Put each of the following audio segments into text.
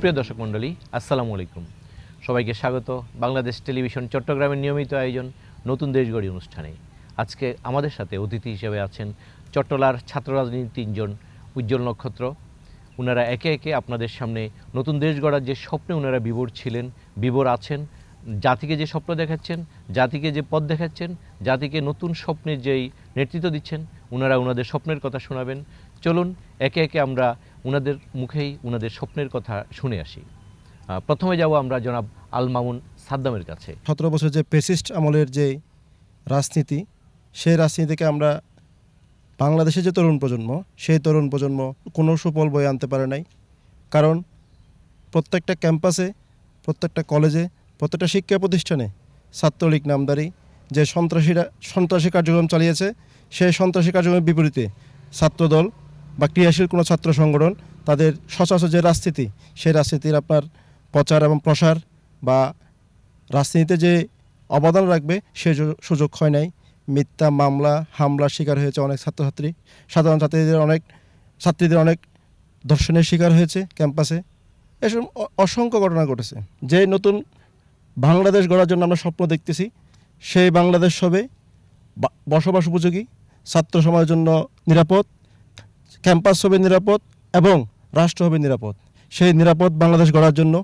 সুপ্রিয় দর্শক মণ্ডলী, আসসালামু আলাইকুম। সবাইকে স্বাগত বাংলাদেশ টেলিভিশন চট্টগ্রামের নিয়মিত আয়োজন নতুন দেশগড়ি অনুষ্ঠানে। আজকে আমাদের সাথে অতিথি হিসেবে আছেন চট্টলার ছাত্র রাজনীতির তিনজন উজ্জ্বল নক্ষত্র। ওনারা একে একে আপনাদের সামনে নতুন দেশ গড়ার যে স্বপ্নে ওনারা বিবর ছিলেন, বিবর আছেন, জাতিকে যে স্বপ্ন দেখাচ্ছেন, জাতিকে যে পথ দেখাচ্ছেন, জাতিকে নতুন স্বপ্নের যেই নেতৃত্ব দিচ্ছেন ওনারা ওনাদের স্বপ্নের কথা শোনাবেন। চলুন, একে একে আমরা ওনাদের মুখেই ওনাদের স্বপ্নের কথা শুনে আসি। প্রথমে যাব আমরা জনাব আল মামুন সাদ্দামের কাছে। সতেরো বছর যে পেসিস্ট আমলের যে রাজনীতি, সেই রাজনীতি থেকে আমরা বাংলাদেশের যে তরুণ প্রজন্ম, সেই তরুণ প্রজন্ম কোনো সুফল বয়ে আনতে পারে নাই। কারণ প্রত্যেকটা ক্যাম্পাসে, প্রত্যেকটা কলেজে, প্রত্যেকটা শিক্ষা প্রতিষ্ঠানে ছাত্রলীগ নামদারি, যে সন্ত্রাসীরা, সন্ত্রাসী কার্যক্রম চালিয়েছে, সেই সন্ত্রাসী কার্যক্রমের বিপরীতে ছাত্রদল বা ক্রিয়াশীল কোনো ছাত্র সংগঠন, তাদের সচরাচর যে রাজনীতি, সেই রাজনীতির আপনার প্রচার এবং প্রসার বা রাজনীতিতে যে অবদান রাখবে, সে সুযোগ হয় নাই। মিথ্যা মামলা, হামলার শিকার হয়েছে অনেক ছাত্রছাত্রী। সাধারণ ছাত্রীদের অনেক ছাত্রীদের অনেক ধর্ষণের শিকার হয়েছে ক্যাম্পাসে। এসব অসংখ্য ঘটনা ঘটেছে। যে নতুন বাংলাদেশ গড়ার জন্য আমরা স্বপ্ন দেখতেছি, সেই বাংলাদেশ হবে বসবাস উপযোগী, ছাত্র সমাজের জন্য নিরাপদ ক্যাম্পাস হবে নিরাপদ এবং রাষ্ট্র হবে নিরাপদ। সেই নিরাপদ বাংলাদেশ গড়ার জন্য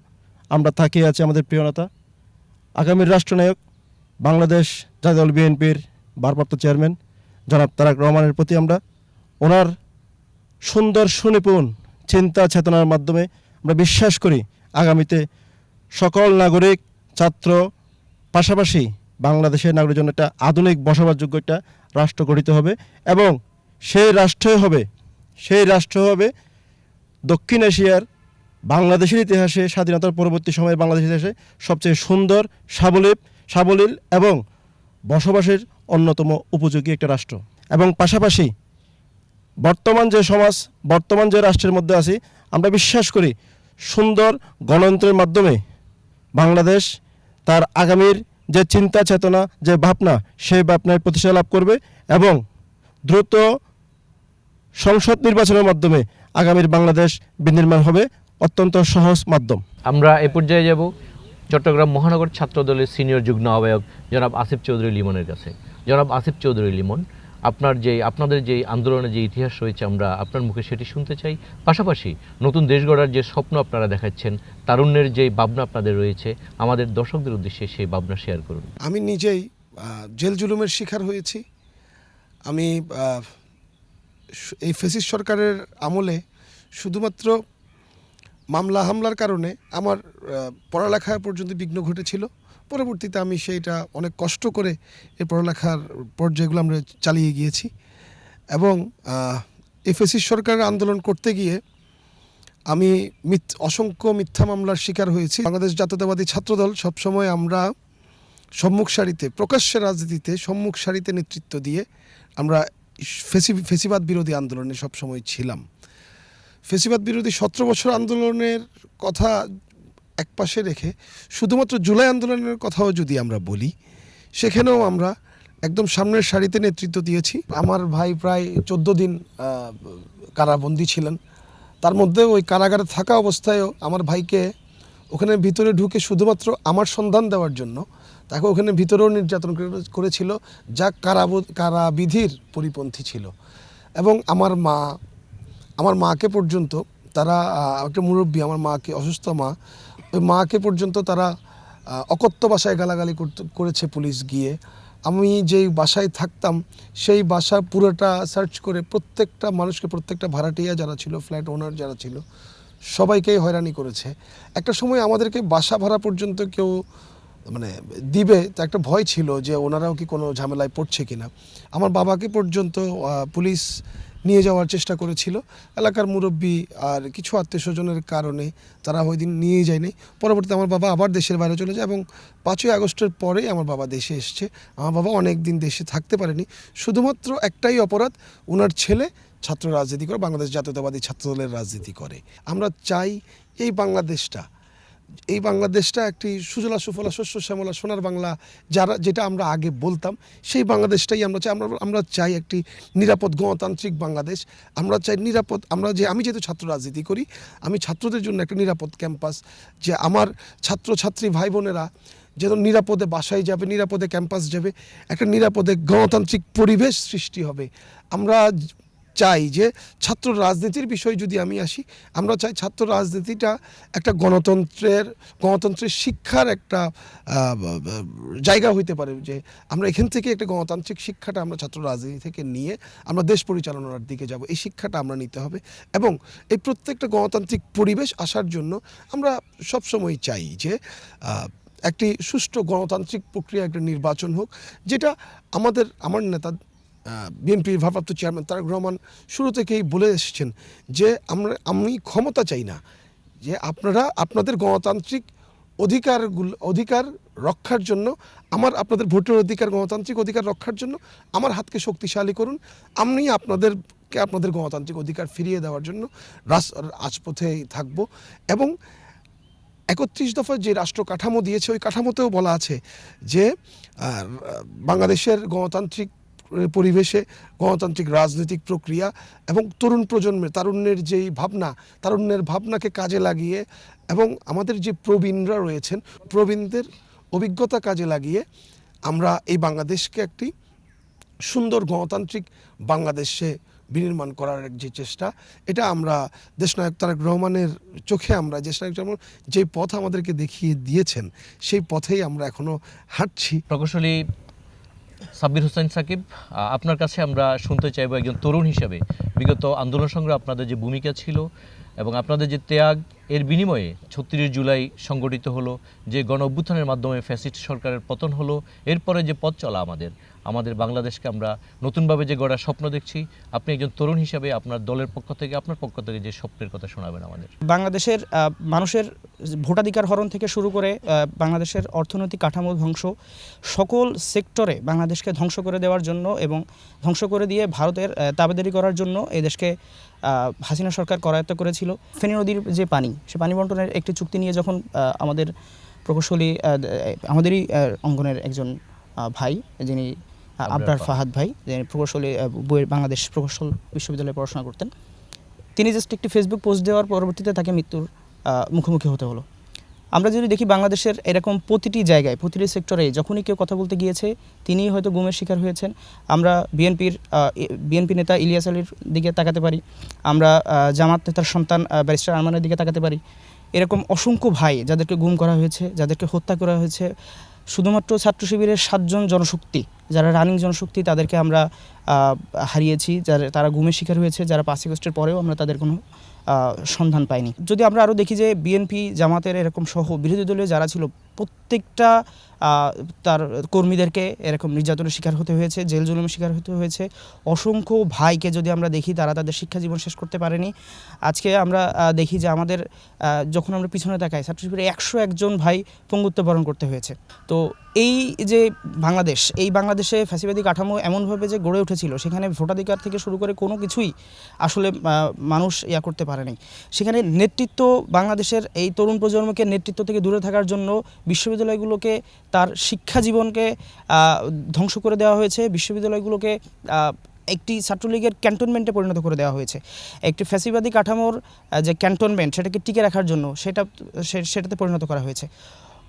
আমরা তাকিয়ে আছি আমাদের প্রিয় নেতা, আগামীর রাষ্ট্রনায়ক, বাংলাদেশ জাতীয় বিএনপির ভারপ্রাপ্ত চেয়ারম্যান জনাব তারাক রহমানের প্রতি আমরা ওনার সুন্দর সুনিপুণ চিন্তা চেতনার মাধ্যমে আমরা বিশ্বাস করি আগামীতে সকল নাগরিক, ছাত্র, পাশাপাশি বাংলাদেশের নাগরিকের জন্য একটা আধুনিক বসবাসযোগ্য একটা রাষ্ট্র গঠিত হবে এবং সেই রাষ্ট্রই হবে সেই রাষ্ট্র হবে দক্ষিণ এশিয়ার বাংলাদেশের ইতিহাসে, স্বাধীনতার পরবর্তী সময়ে বাংলাদেশের ইতিহাসে সবচেয়ে সুন্দর, সাবলীল সাবলীল এবং বসবাসের অন্যতম উপযোগী একটা রাষ্ট্র। এবং পাশাপাশি বর্তমান যে সমাজ, বর্তমান যে রাষ্ট্রের মধ্যে আছি, আমরা বিশ্বাস করি সুন্দর গণতন্ত্রের মাধ্যমে বাংলাদেশ তার আগামীর যে চিন্তা, চেতনা, যে ভাবনা, সেই ভাবনার প্রতিষ্ঠা লাভ করবে এবং দ্রুত সংসদ নির্বাচনের মাধ্যমে আগামীর বাংলাদেশ বিনির্মাণ হবে অত্যন্ত সহজ মাধ্যম। আমরা এ পর্যায়ে যাব চট্টগ্রাম মহানগর ছাত্র দলের সিনিয়র যুগ্ম আহ্বায়ক জনাব আসিফ চৌধুরী লিমনের কাছে। জনাব আসিফ চৌধুরী লিমন আপনার যে আপনাদের যে আন্দোলনের যে ইতিহাস রয়েছে আমরা আপনার মুখে সেটি শুনতে চাই। পাশাপাশি নতুন দেশ গড়ার যে স্বপ্ন আপনারা দেখাচ্ছেন তারুণ্যের যে ভাবনা আপনাদের রয়েছে আমাদের দর্শকদের উদ্দেশ্যে সেই ভাবনা শেয়ার করুন। আমি নিজেই জেল জুলুমের শিকার হয়েছি। আমি এই ফেসিস সরকারের আমলে শুধুমাত্র মামলা হামলার কারণে আমার পড়ালেখা পর্যন্ত বিঘ্ন ঘটেছিল। পরবর্তীতে আমি সেইটা অনেক কষ্ট করে এই পড়ালেখার পর্যায়গুলো আমরা চালিয়ে গিয়েছি এবং ফেসিস সরকারের আন্দোলন করতে গিয়ে আমি মিথ অসংখ্য মিথ্যা মামলার শিকার হয়েছি। বাংলাদেশ জাতীয়তাবাদী ছাত্রদল সবসময় আমরা সম্মুখ সারিতে, প্রকাশ্যে রাজনীতিতে সম্মুখ সারিতে নেতৃত্ব দিয়ে আমরা ফেসি ফেসিবাদ বিরোধী আন্দোলনে সবসময় ছিলাম। ফেসিবাদ বিরোধী সতেরো বছর আন্দোলনের কথা একপাশে রেখে শুধুমাত্র জুলাই আন্দোলনের কথাও যদি আমরা বলি, সেখানেও আমরা একদম সামনের সারিতে নেতৃত্ব দিয়েছি। আমার ভাই প্রায় চোদ্দ দিন কারাবন্দী ছিলেন। তার মধ্যে ওই কারাগারে থাকা অবস্থায়ও আমার ভাইকে ওখানে ভিতরে ঢুকে শুধুমাত্র আমার সন্ধান দেওয়ার জন্য তাকে ওখানে ভিতরেও নির্যাতন করে- করেছিল যা কারাব, কারাবিধির পরিপন্থী ছিল। এবং আমার মা, আমার মাকে পর্যন্ত তারা একটা মুরব্বী, আমার মাকে, অসুস্থ মা, ওই মাকে পর্যন্ত তারা অকথ্য বাসায় গালাগালি করেছে পুলিশ গিয়ে। আমি যেই বাসায় থাকতাম, সেই বাসা পুরোটা সার্চ করে প্রত্যেকটা মানুষকে, প্রত্যেকটা ভাড়াটিয়া যারা ছিল ফ্ল্যাট ওনার যারা ছিল, সবাইকেই হয়রানি করেছে। একটা সময় আমাদেরকে বাসা ভাড়া পর্যন্ত কেউ মানে দিবে, তো একটা ভয় ছিল যে ওনারাও কি কোনো ঝামেলায় পড়ছে কিনা। আমার বাবাকে পর্যন্ত পুলিশ নিয়ে যাওয়ার চেষ্টা করেছিল। এলাকার মুরব্বী আর কিছু আত্মীয় স্বজনের কারণে তারা ওই দিন নিয়ে যায়নি। পরবর্তীতে আমার বাবা আবার দেশের বাইরে চলে যায় এবং পাঁচই আগস্টের পরেই আমার বাবা দেশে এসছে। আমার বাবা অনেক দিন দেশে থাকতে পারেনি। শুধুমাত্র একটাই অপরাধ ওনার ছেলে ছাত্র রাজনীতি করে, বাংলাদেশ জাতীয়তাবাদী ছাত্রদলের রাজনীতি করে। আমরা চাই এই বাংলাদেশটা এই বাংলাদেশটা একটি সুজলা সুফলা শস্য শ্যামলা সোনার বাংলা যারা যেটা আমরা আগে বলতাম, সেই বাংলাদেশটাই আমরা চাই। আমরা আমরা চাই একটি নিরাপদ গণতান্ত্রিক বাংলাদেশ। আমরা চাই নিরাপদ আমরা যে আমি যেহেতু ছাত্র রাজনীতি করি, আমি ছাত্রদের জন্য একটা নিরাপদ ক্যাম্পাস যে আমার ছাত্রছাত্রী ভাই বোনেরা যেন নিরাপদে বাসায় যাবে, নিরাপদে ক্যাম্পাস যাবে, একটা নিরাপদে গণতান্ত্রিক পরিবেশ সৃষ্টি হবে। আমরা চাই যে ছাত্র রাজনীতির বিষয়ে যদি আমি আসি, আমরা চাই ছাত্র রাজনীতিটা একটা গণতন্ত্রের গণতন্ত্রের শিক্ষার একটা জায়গা হইতে পারে যে আমরা এখান থেকে একটা গণতান্ত্রিক শিক্ষাটা আমরা ছাত্র রাজনীতি থেকে নিয়ে আমরা দেশ পরিচালনার দিকে যাব। এই শিক্ষাটা আমরা নিতে হবে এবং এই প্রত্যেকটা গণতান্ত্রিক পরিবেশ আসার জন্য আমরা সবসময় চাই যে একটি সুষ্ঠু গণতান্ত্রিক প্রক্রিয়া, একটা নির্বাচন হোক, যেটা আমাদের, আমার নেতা বিএনপির ভারপ্রাপ্ত চেয়ারম্যান তারেক রহমান শুরু থেকেই বলে এসেছেন যে আমরা, আমি ক্ষমতা চাই না, যে আপনারা আপনাদের গণতান্ত্রিক অধিকারগুলো, অধিকার রক্ষার জন্য, আমার, আপনাদের ভোটের অধিকার, গণতান্ত্রিক অধিকার রক্ষার জন্য আমার হাতকে শক্তিশালী করুন। আমি আপনাদেরকে আপনাদের গণতান্ত্রিক অধিকার ফিরিয়ে দেওয়ার জন্য রাস রাজপথেই থাকব এবং একত্রিশ দফা যে রাষ্ট্র কাঠামো দিয়েছে, ওই কাঠামোতেও বলা আছে যে বাংলাদেশের গণতান্ত্রিক পরিবেশে গণতান্ত্রিক রাজনৈতিক প্রক্রিয়া এবং তরুণ প্রজন্মের তারুণ্যের যেই ভাবনা, তারুণ্যের ভাবনাকে কাজে লাগিয়ে এবং আমাদের যে প্রবীণরা রয়েছেন, প্রবীণদের অভিজ্ঞতা কাজে লাগিয়ে আমরা এই বাংলাদেশকে একটি সুন্দর গণতান্ত্রিক বাংলাদেশে বিনির্মাণ করার যে চেষ্টা, এটা আমরা দেশনায়ক তারেক রহমানের চোখে আমরা, দেশনায়ক রহমান যে পথ আমাদেরকে দেখিয়ে দিয়েছেন, সেই পথেই আমরা এখনও হাঁটছি। প্রকৌশলী সাব্বির হোসেন সাকিব আপনার কাছে আমরা শুনতে চাইব একজন তরুণ হিসাবে। বিগত আন্দোলন সংগ্রাম আপনাদের যে ভূমিকা ছিল এবং আপনাদের যে ত্যাগ, এর বিনিময়ে ছত্রিশ জুলাই সংগঠিত হলো, যে গণ অভ্যুত্থানের মাধ্যমে ফ্যাসিস্ট সরকারের পতন হলো, এরপরে যে পথ চলা আমাদের। আমাদের বাংলাদেশকে আমরা নতুনভাবে যে গড়ার স্বপ্ন দেখছি, আপনি একজন তরুণ হিসাবে আপনার দলের পক্ষ থেকে, আপনার পক্ষ থেকে যে স্বপ্নের কথা শোনাবেন আমাদের। বাংলাদেশের মানুষের ভোটাধিকার হরণ থেকে শুরু করে বাংলাদেশের অর্থনৈতিক কাঠামো ধ্বংস, সকল সেক্টরে বাংলাদেশকে ধ্বংস করে দেওয়ার জন্য এবং ধ্বংস করে দিয়ে ভারতের তাবেদারি করার জন্য এই দেশকে হাসিনা সরকার করায়ত্ত করেছিল। ফেনী নদীর যে পানি, সে পানি বন্টনের একটি চুক্তি নিয়ে যখন আমাদের প্রকৌশলী আমাদেরই অঙ্গনের একজন ভাই, যিনি আবরার আবরার ফাহাদ। ভাই যিনি প্রকৌশলী বইয়ের বাংলাদেশ প্রকৌশল বিশ্ববিদ্যালয়ে পড়াশোনা করতেন। তিনি জাস্ট একটি ফেসবুক পোস্ট দেওয়ার পরবর্তীতে তাকে মৃত্যুর মুখোমুখি হতে হলো। আমরা যদি দেখি বাংলাদেশের এরকম প্রতিটি জায়গায় প্রতিটি সেক্টরে যখনই কেউ কথা বলতে গিয়েছে তিনি হয়তো গুমের শিকার হয়েছেন। আমরা বিএনপির বিএনপি নেতা ইলিয়াস আলীর দিকে তাকাতে পারি। আমরা জামাত নেতার সন্তান ব্যারিস্টার আরমানের দিকে তাকাতে পারি। এরকম অসংখ্য ভাই যাদেরকে গুম করা হয়েছে যাদেরকে হত্যা করা হয়েছে শুধুমাত্র ছাত্র শিবিরের সাতজন জনশক্তি, যারা রানিং জনশক্তি, তাদেরকে আমরা হারিয়েছি, যারা, তারা গুমের শিকার হয়েছে, যারা পাঁচ আগস্টের পরেও আমরা তাদের কোনো সন্ধান পাইনি। যদি আমরা আরও দেখি যে বিএনপি জামাতের এরকম সহ বিরোধী দলীয় যারা ছিল প্রত্যেকটা তার কর্মীদেরকে এরকম নির্যাতনের শিকার হতে হয়েছে, জেল জুলুমের শিকার হতে হয়েছে। অসংখ্য ভাইকে যদি আমরা দেখি, তারা তাদের শিক্ষা জীবন শেষ করতে পারেনি। আজকে আমরা দেখি যে আমাদের যখন আমরা পিছনে তাকাই ছাত্র শিবিরে একশো একজন ভাই পঙ্গুত্ব বরণ করতে হয়েছে। তো এই যে বাংলাদেশ, এই বাংলাদেশে ফ্যাসিবাদী কাঠামো এমনভাবে যে গড়ে উঠেছিল, সেখানে ভোটাধিকার থেকে শুরু করে কোনো কিছুই আসলে মানুষ ইয়া করতে পারেনি। সেখানে নেতৃত্ব বাংলাদেশের এই তরুণ প্রজন্মকে নেতৃত্ব থেকে দূরে থাকার জন্য বিশ্ববিদ্যালয়গুলোকে তার শিক্ষা জীবনকে ধ্বংস করে দেওয়া হয়েছে। বিশ্ববিদ্যালয়গুলোকে একটি ছাত্রলীগের ক্যান্টনমেন্টে পরিণত করে দেওয়া হয়েছে। একটি ফ্যাসিবাদী কাঠামোর যে ক্যান্টনমেন্ট, সেটাকে টিকে রাখার জন্য সেটা সেটাতে পরিণত করা হয়েছে।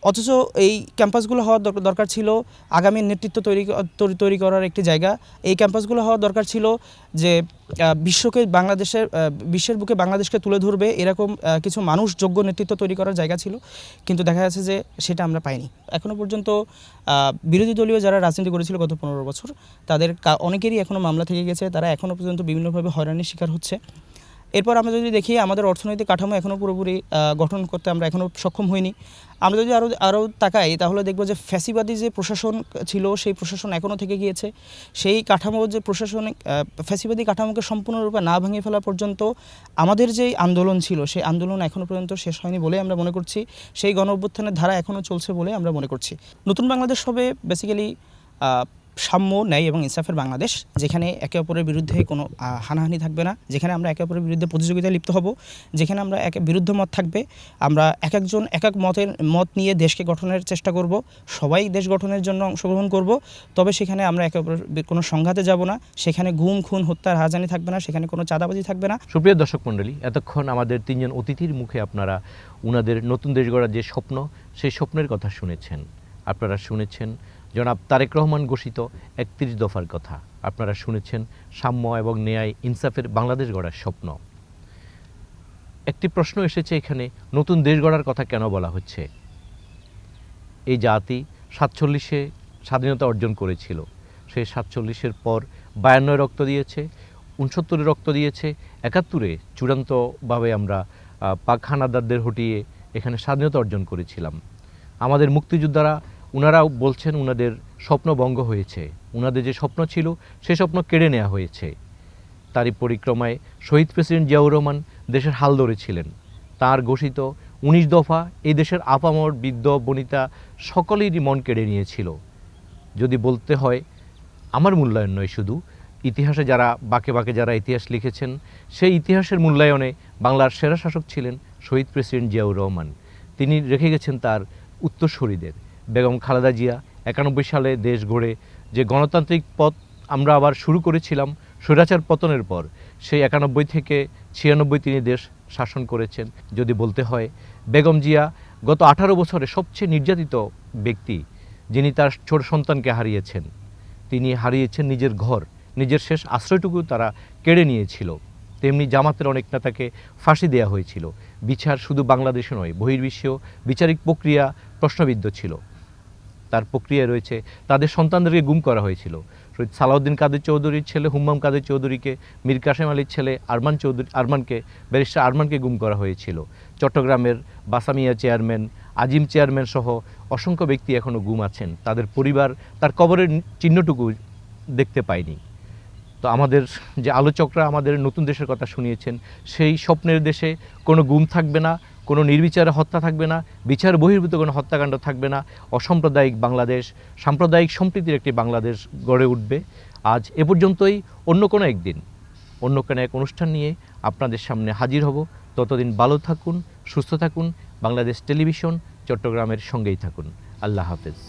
অথচ এই ক্যাম্পাসগুলো হওয়ার দর- দরকার ছিল আগামী নেতৃত্ব তৈরি তৈরি- করার একটি জায়গা। এই ক্যাম্পাসগুলো হওয়ার দরকার ছিল যে বিশ্বকে বাংলাদেশের বিশ্বের বুকে বাংলাদেশকে তুলে ধরবে এরকম কিছু মানুষ যোগ্য নেতৃত্ব তৈরি করার জায়গা ছিল। কিন্তু দেখা যাচ্ছে যে সেটা আমরা পাইনি। এখনও পর্যন্ত বিরোধী দলীয় যারা রাজনীতি করেছিল গত পনেরো বছর, তাদের অনেকেরই এখনও মামলা থেকে গেছে। তারা এখনও পর্যন্ত বিভিন্নভাবে হয়রানির শিকার হচ্ছে। এরপর আমরা যদি দেখি আমাদের অর্থনৈতিক কাঠামো এখনও পুরোপুরি গঠন করতে আমরা এখনও সক্ষম হইনি। আমরা যদি আরও আরও তাকাই, তাহলে দেখব যে ফ্যাসিবাদী যে প্রশাসন ছিল, সেই প্রশাসন এখনও থেকে গিয়েছে। সেই কাঠামো যে প্রশাসনিক ফ্যাসিবাদী কাঠামোকে সম্পূর্ণরূপে না ভেঙে ফেলা পর্যন্ত আমাদের যেই আন্দোলন ছিল, সেই আন্দোলন এখনও পর্যন্ত শেষ হয়নি বলে আমরা মনে করছি। সেই গণ অভ্যুত্থানের ধারা এখনও চলছে বলে আমরা মনে করছি। নতুন বাংলাদেশ হবে বেসিক্যালি সাম্য, ন্যায় এবং ইনসাফের বাংলাদেশ, যেখানে একে অপরের বিরুদ্ধে কোনো হানাহানি থাকবে না, যেখানে আমরা একে অপরের বিরুদ্ধে প্রতিযোগিতায় লিপ্ত হব, যেখানে আমরা এক বিরুদ্ধ মত থাকবে, আমরা এক একজন এক এক মতের মত নিয়ে দেশকে গঠনের চেষ্টা করব, সবাই দেশ গঠনের জন্য অংশগ্রহণ করব, তবে সেখানে আমরা একে অপরের কোনো সংঘাতে যাব না, সেখানে গুম, খুন, হত্যার হাজানি থাকবে না, সেখানে কোনো চাঁদাবাজি থাকবে না। সুপ্রিয় দর্শক মণ্ডলী, এতক্ষণ আমাদের তিনজন অতিথির মুখে আপনারা উনাদের নতুন দেশ গড়ার যে স্বপ্ন, সেই স্বপ্নের কথা শুনেছেন। আপনারা শুনেছেন জনাব তারেক রহমান ঘোষিত একত্রিশ দফার কথা। আপনারা শুনেছেন সাম্য এবং ন্যায় ইনসাফের বাংলাদেশ গড়ার স্বপ্ন। একটি প্রশ্ন এসেছে এখানে, নতুন দেশ গড়ার কথা কেন বলা হচ্ছে? এই জাতি সাতচল্লিশে স্বাধীনতা অর্জন করেছিল। সেই সাতচল্লিশের পর বায়ান্নয় রক্ত দিয়েছে, উনসত্তরে রক্ত দিয়েছে, একাত্তরে চূড়ান্তভাবে আমরা পাক হানাদারদের হটিয়ে এখানে স্বাধীনতা অর্জন করেছিলাম। আমাদের মুক্তিযোদ্ধারা ওনারাও বলছেন ওনাদের স্বপ্ন ভঙ্গ হয়েছে। ওনাদের যে স্বপ্ন ছিল, সে স্বপ্ন কেড়ে নেওয়া হয়েছে। তারই পরিক্রমায় শহীদ প্রেসিডেন্ট জিয়াউর রহমান দেশের হাল ধরেছিলেন। তার ঘোষিত উনিশ দফা এই দেশের আপামর বৃদ্ধ বনিতা সকলেরই মন কেড়ে নিয়েছিল। যদি বলতে হয়, আমার মূল্যায়ন নয় শুধু, ইতিহাসে যারা বাকে বাকে যারা ইতিহাস লিখেছেন, সেই ইতিহাসের মূল্যায়নে বাংলার সেরা শাসক ছিলেন শহীদ প্রেসিডেন্ট জিয়াউর রহমান। তিনি রেখে গেছেন তার উত্তরসূরিদের। বেগম খালেদা জিয়া, একানব্বই সালে দেশ গড়ে যে গণতান্ত্রিক পথ আমরা আবার শুরু করেছিলাম স্বৈরাচার পতনের পর, সেই একানব্বই থেকে ছিয়ানব্বই তিনি দেশ শাসন করেছেন। যদি বলতে হয়, বেগম জিয়া গত আঠারো বছরে সবচেয়ে নির্যাতিত ব্যক্তি, যিনি তার ছোট সন্তানকে হারিয়েছেন। তিনি হারিয়েছেন নিজের ঘর, নিজের শেষ আশ্রয়টুকু তারা কেড়ে নিয়েছিল। তেমনি জামাতের অনেক নেতাকে ফাঁসি দেওয়া হয়েছিল। বিচার শুধু বাংলাদেশে নয়, বহির্বিশ্বেও বিচারিক প্রক্রিয়া প্রশ্নবিদ্ধ ছিল। তার প্রক্রিয়ায় রয়েছে। তাদের সন্তানদেরকে গুম করা হয়েছিল। শহীদ সালাউদ্দিন কাদের চৌধুরীর ছেলে, হুম্মাম কাদের চৌধুরীকে, মীর কাসেম আলীর ছেলে, আরমান চৌধুরী, আরমানকে, ব্যারিস্টার আরমানকে গুম করা হয়েছিল। চট্টগ্রামের বাসামিয়া চেয়ারম্যান, আজিম চেয়ারম্যান সহ অসংখ্য ব্যক্তি এখনও গুম আছেন। তাদের পরিবার, তার কবরের চিহ্নটুকু দেখতে পায়নি তো আমাদের যে আলোচকরা আমাদের নতুন দেশের কথা শুনিয়েছেন, সেই স্বপ্নের দেশে কোনো গুম থাকবে না। কোনো নির্বিচারে হত্যা থাকবে না, বিচার বহির্ভূত কোনো হত্যাকাণ্ড থাকবে না, অসাম্প্রদায়িক বাংলাদেশ, সাম্প্রদায়িক সম্প্রীতির একটি বাংলাদেশ গড়ে উঠবে। আজ এ পর্যন্তই, অন্য কোনো একদিন, অন্য কোনো এক অনুষ্ঠান নিয়ে আপনাদের সামনে হাজির হব। ততদিন ভালো থাকুন, সুস্থ থাকুন, বাংলাদেশ টেলিভিশন, চট্টগ্রামের সঙ্গেই থাকুন। আল্লাহ হাফেজ।